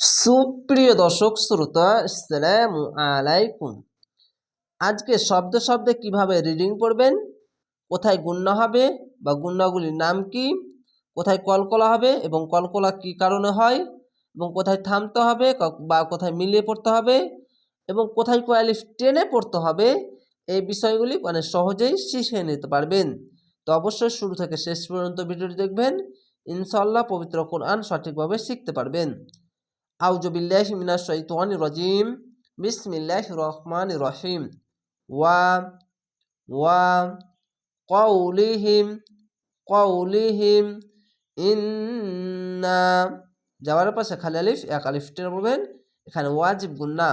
সুপ্রিয় দর্শক, শ্রোতা, আসসালামু আলাইকুম। আজকে শব্দ শব্দে কীভাবে রিডিং পড়বেন? কোথায় গুণ্য হবে বা গুণ্যগুলির নাম কি? কোথায় কলকলা হবে এবং কলকলা কি কারণে হয়? এবং কোথায় থামতে হবে বা কোথায় মিলিয়ে পড়তে হবে? এবং কোথায় কোয়ালিফ টেনে পড়তে হবে? এই বিষয়গুলি মানে সহজেই শিখে নিতে পারবেন। তো অবশ্যই শুরু থেকে শেষ পর্যন্ত ভিডিওটি দেখবেন। ইনশাল্লাহ পবিত্র কোরআন সঠিকভাবে শিখতে পারবেন। আউযু বিল্লাহি মিনাশ শাইতানির রাজিম বিসমিল্লাহির রহমানির রহিম ওয়া ওয়া কওলিহিম কওলিহিম ইন্না যাওয়ার পাশে খালি আলিফ এক আলিফ টেনে এখানে ওয়াজিব গুন্না।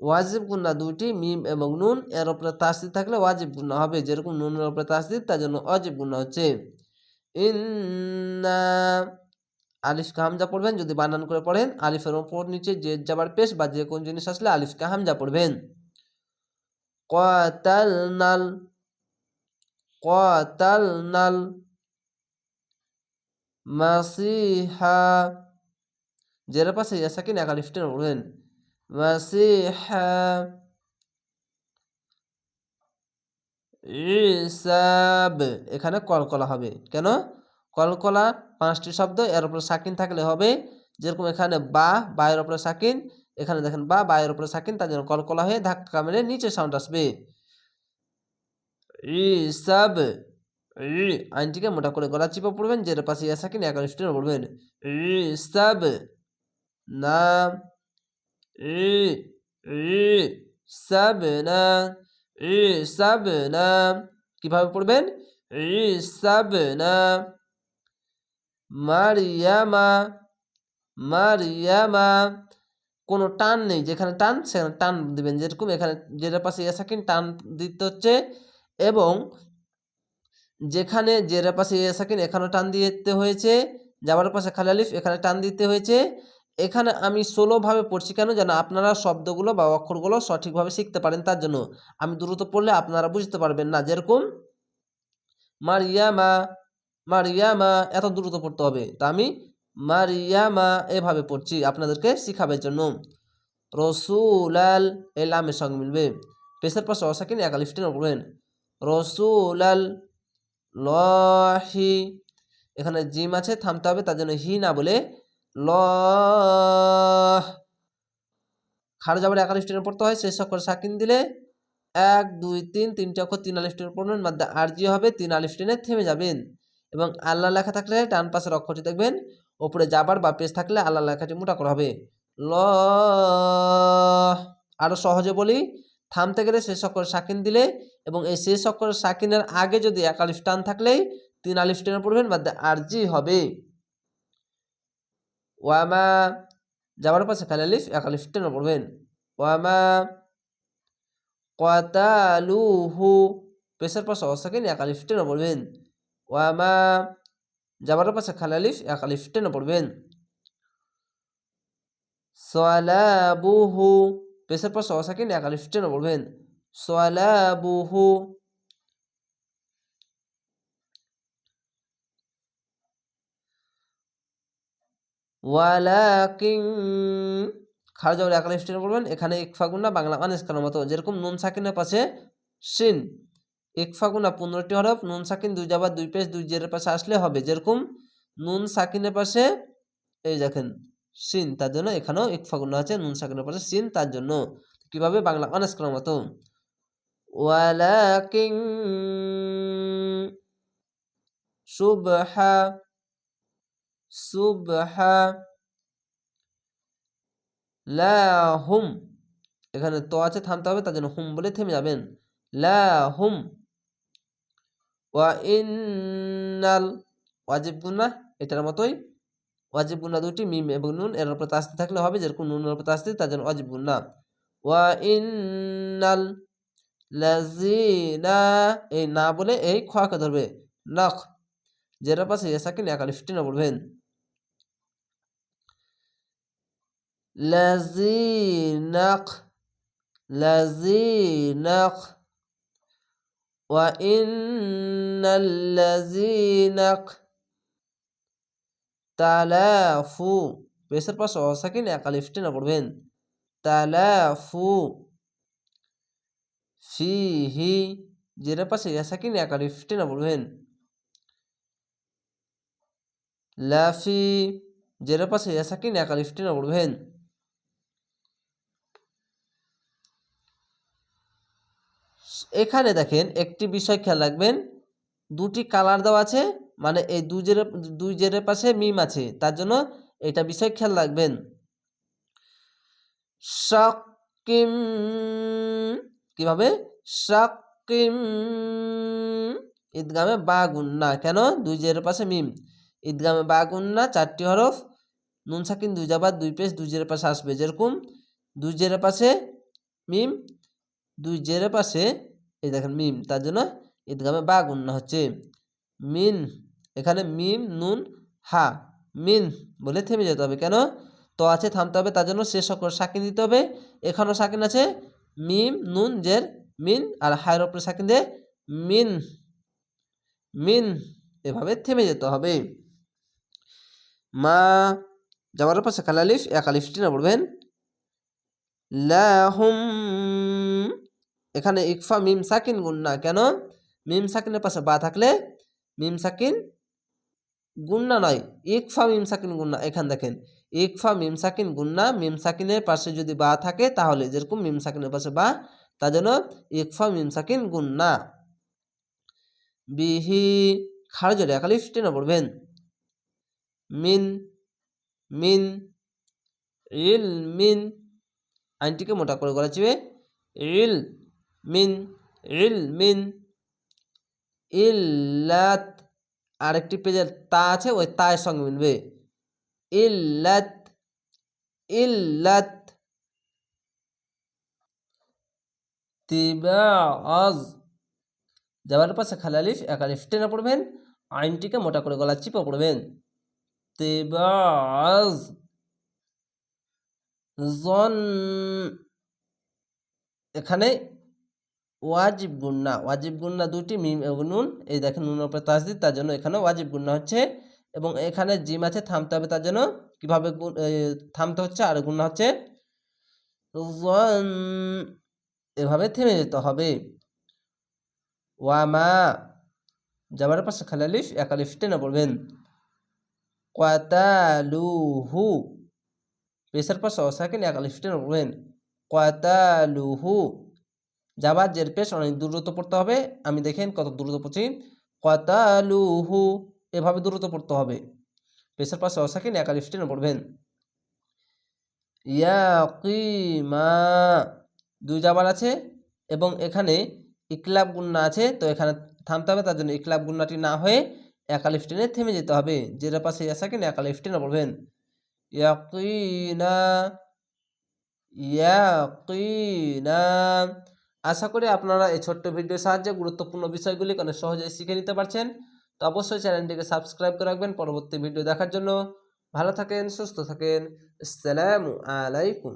ওয়াজিব গুন্না দুইটি, মিম এবং নুন। এর উপরে তাসদিদ থাকলে ওয়াজিব গুন্না হবে। যেরকম নুনের উপরে তাসদিদ, তার জন্য অজিব গুন্না হচ্ছে। ইন্না আলিফকে হামজা পড়বেন, যদি বানান করে পড়েন, আলিফের ওপর নিচে যে যাবার পেশ বা যে কোন জিনিস আসলে আলিফকে হামজা পড়বেন। কতালনাল কতালনাল, মাসিহা, জের পাশে ইয়াসাকিন এক আলিফ পড়বেন। মাসিহা এখানে কলকলা হবে। কেন? কলকলা পাঁচটি শব্দ এর উপরে সাকিন থাকলে হবে যেরকম এখানে বা বায়ের উপরে সাকিন, এখানে দেখেন বা বায়ের উপরে সাকিন, তার জন্য কলকলা হয়ে ধাক্কা মেরে নিচে সাউন্ড আসবে। ইসাব ই আইনটিকে মোটা করে গলা চিপা পড়বেন যের পাশে ইয়া সাকিন এক স্টেনে পড়বেন। ইসাব নাম, ই ই সাব না ই সাব না কীভাবে পড়বেন? ই সাব না মারিয়ামা মারিয়ামা। কোনো টান নেই, যেখানে টান, সেখানে টান দিবেন যেরকম। এখানে যেটার পাশে ইয়া সাকিন, টান দিতে হচ্ছে। এবং যেখানে জেরের পাশে ইয়া সাকিন এখানে টান দিতে হয়েছে। যাবার পাশে খালি আলিফ, এখানে টান দিতে হয়েছে। এখানে আমি ষোলোভাবে পড়ছি কেন? যেন আপনারা শব্দগুলো বা অক্ষরগুলো সঠিকভাবে শিখতে পারেন তার জন্য। আমি দ্রুত পড়লে আপনারা বুঝতে পারবেন না। যেরকম, মারিয়ামা মারিয়ামা এত দ্রুত পড়তে হবে। তা আমি মারিয়ামা এভাবে পড়ছি আপনাদেরকে শিখাবার জন্য। রসুলাল এই লামের সঙ্গে মিলবে। পেশের পাশে অসাকিন এক আলিফ টেনে পড়বেন। রসুলাল লহি, এখানে জিম আছে, থামতে হবে, তার জন্য হি না বলে ল খাড়া যাবার এক আলিফ টেনে পড়তে হয় শেষ সকল সাকিন দিলে এক, দুই, তিন, তিনটে অক্ষর তিন আলিফ টেনে পড়বেন মাদ্দা আরজি হবে, তিন আলিফ টেনে থেমে যাবেন। এবং আল্লাহ লেখা থাকলে ডান পাশের অক্ষরটি দেখবেন, ওপরে যাবার বা পেজ থাকলে আল্লাহ লেখাটি মোটা করা হবে। ল, আরও সহজে বলি, থামতে গেলে শেষ অক্ষর সাকিন দিলে এবং এই শেষ অক্ষর সাকিনের আগে যদি এক আলিফ টান থাকলেই তিন আলিফ টেনে পড়বেন বাদ আরজি হবে। ওয়ামা যাবার পাশে খালি আলিফ, এক আলিফ টেনে পড়বেন। ওয়ামা কতালুহু পেশের পাশে অসাকিন, এক আলিফ টেনে পড়বেন। ওয়ামা যাবার পাশে খালি আলিফ এক আলিফ টেনে পড়বেন। সলাবুহু পেশের পাশে অসাকিন এক আলিফ টেনে পড়বেন। সলাবুহু ওয়ালাকিং খারজা এক আলিফ টেনে পড়বেন। এখানে ইকফা গুণা বাংলা আনিস মতো, যেরকম নুন সাকিনের পাশে সিন ইকফা গুণা পনেরোটি হরফ, নুন সাকিন দুই যাবার দুই পেশ, দুই জেরের পাশে আসলে হবে যেরকম নুন সাকিনের পাশে, এই দেখেন, সিন, তার জন্য এখানেও ইকফা গুণা আছে নুন সাকিনের পাশে সিন, তার জন্য। কীভাবে? বাংলা আনিস কানার মতো। ওয়ালাকিং সুবহা সুবহা, লাহুম। এখানে তো আছে থামতে হবে, তার জন্য হুম বলে থেমে যাবেন। লাহুম। ওয়া ওয়াজিব গুন্না এটার মতোই ওয়াজিব গুন্না দুটি মিম এবং নুন, এর উপরে তাস্তি থাকলে হবে যেরকম নুনের উপরে তাস্তি তার জন্য ওয়াজিব গুন্না ওয়া ইন্নাল লাজিনা এই না বলে এই খোয়াকে ধরবে। নখ যেটা পাশে এসাকিন এক আলিফ টেনে পড়বেন। লাজিনাক লাজিনাক وإن الذين اختلفوا পেশের পাশে অসাকিন একালিফ টেনে পড়বেন তালাফু ফিহি জেরের পাশে ইয়াসাকিন একালিফ টেনে পড়বেন লাফি জেরের পাশে ইয়াসাকিন একালিফ টেনে পড়বেন এখানে দেখেন একটি বিষয় খেয়াল রাখবেন। দুটি কালার দেওয়া আছে মানে এই দুই জেরের দুই জেরের পাশে মিম আছে, তার জন্য এটা বিষয় খেয়াল রাখবেন। শাকিম, কীভাবে? শাকিম, ঈদগামে বা গুন্না কেন? দুই জেরের পাশে মিম। ঈদগামে বা গুন্না চারটি হরফ। নুন সাকিন দুই জাবার দুই পেশ দুই জেরের পাশে আসবে, যেরকম। দুই জেরের পাশে মিম দুই জেরের পাশে, এই দেখেন মিম, তার জন্য ঈদগামে বা গুন্না হচ্ছে। মিন, এখানে মিম, নুন, হা, মিন বলে থেমে যেতে হবে। কেন? তো আছে থামতে হবে, তার জন্য শেষ অক্ষর সাকিন দিতে হবে। এখানেও সাকিন আছে, মিম, নুন, জের, মিন আর হায়ের ওপরে সাকিন দিয়ে মিন মিন এভাবে থেমে যেতে হবে। মা যাওয়ার পাশে খালালিফ এক আলিফটি না পড়বেন লাহুম এখানে ইকফা মিম সাকিন গুন্না কেন? মিম সাকিনের পাশে বা থাকলে মিম সাকিন গুন্না নয়, ইকফা মিম সাকিন গুন্না এখান দেখেন, ইকফা মিম সাকিন গুন্না মিম সাকিনের পাশে যদি বা থাকে, তাহলে যেরকম মিম সাকিনের পাশে বা তার জন্য ইকফা মিম সাকিন গুন্না বিহি খারজরে একালিফ টেনে পড়বেন। মিন মিন, ইল, মিন, আইনটিকে মোটা করে গলা চিবে, ইল মিন ইল মিন, ইল্লাত, আরেকটি পেজের তা আছে, ওই তায়ের সঙ্গে মিলবে। ইল্লাত ইল্লাত তিবাজ যাবার পাশে খালালিফ একালিফ টেনে পড়বেন, আইনটিকে মোটা করে গলা চিপে পড়বেন। তিবাজ জন, এখানে ওয়াজিব গুন্না ওয়াজিব গুন্না দুটি মিম নুন, এই দেখেন নুনের উপরে তাজদিদ তার জন্য এখানে ওয়াজিব গুন্না হচ্ছে, এবং এখানে জিম আছে, থামতে হবে তার জন্য, কীভাবে থামতে হচ্ছে, আর গুন্না হচ্ছে এভাবে থেমে যেতে হবে। ওয়ামা যাবার পাশে খালালিফ একালিফ টেনে পড়বেন। কাতালুহু, পেশার পাশে অসাকিন একালিফ টেনে পড়বেন। কাতালুহু যাবার জের পেশ অনেক দ্রুত পড়তে হবে। আমি দেখেন কত দ্রুত পড়ছি। কতালুহু, এভাবে দ্রুত পড়তে হবে। পেশার পাশে অসাকিন একালিফ টেনে পড়বেন। ইয়াকিমা দুই যাবার আছে এবং এখানে ইকলাব গুন্না আছে। তো এখানে থামতে হবে, তার জন্য ইকলাব গুন্নাটি না হয়ে একালিফ টেনে থেমে যেতে হবে। যেটা পাশে ইয়াসাকিন একালিফ টেনে পড়বেন। ইয়াকিনা ইয়াকিনা আশা করি আপনারা এই ছোট্ট ভিডিওর সাহায্যে গুরুত্বপূর্ণ বিষয়গুলি অনেক সহজেই শিখে নিতে পারছেন। তো অবশ্যই চ্যানেলটিকে সাবস্ক্রাইব করে রাখবেন পরবর্তী ভিডিও দেখার জন্য। ভালো থাকেন, সুস্থ থাকেন। আসসালামু আলাইকুম।